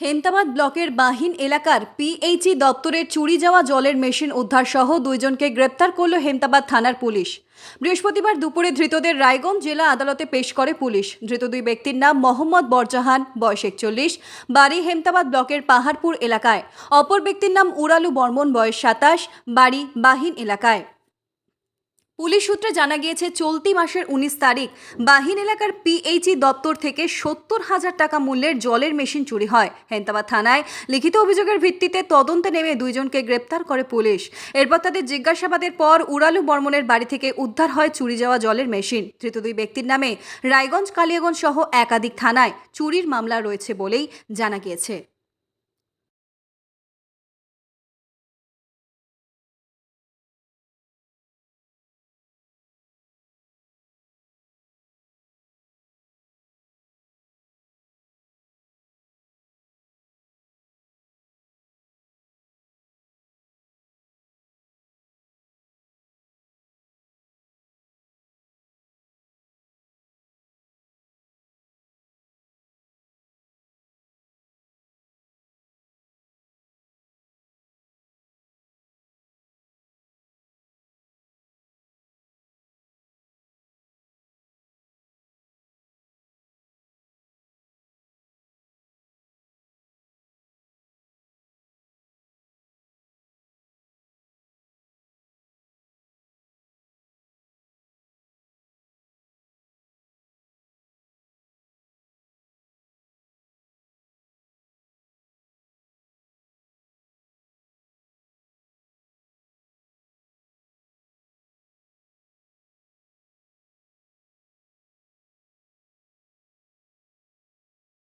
হেমতাবাদ ব্লকের বাহিন এলাকার পিএইচই দপ্তরের চুরি যাওয়া জলের মেশিন উদ্ধার সহ দুইজনকে গ্রেপ্তার করল হেমতাবাদ থানার পুলিশ। বৃহস্পতিবার দুপুরে ধৃতদের রায়গঞ্জ জেলা আদালতে পেশ করে পুলিশ। ধৃত দুই ব্যক্তির নাম মোহাম্মদ বরজাহান, বয়স একচল্লিশ, বাড়ি হেমতাবাদ ব্লকের পাহাড়পুর এলাকায়। অপর ব্যক্তির নাম উড়ালু বর্মন, বয়স সাতাশ, বাড়ি বাহিন এলাকায়। পুলিশ সূত্রে জানা গিয়েছে, চলতি মাসের উনিশ তারিখ বাহিন এলাকার পিএইচই দপ্তর থেকে সত্তর হাজার টাকা মূল্যের জলের মেশিন চুরি হয়। হেন্তাবাদ থানায় লিখিত অভিযোগের ভিত্তিতে তদন্তে নেমে দুইজনকে গ্রেপ্তার করে পুলিশ। এরপর তাদের জিজ্ঞাসাবাদের পর উড়ালু বর্মনের বাড়ি থেকে উদ্ধার হয় চুরি যাওয়া জলের মেশিন। ধৃত দুই ব্যক্তির নামে রায়গঞ্জ কালিয়াগঞ্জ সহ একাধিক থানায় চুরির মামলা রয়েছে বলেই জানা গিয়েছে।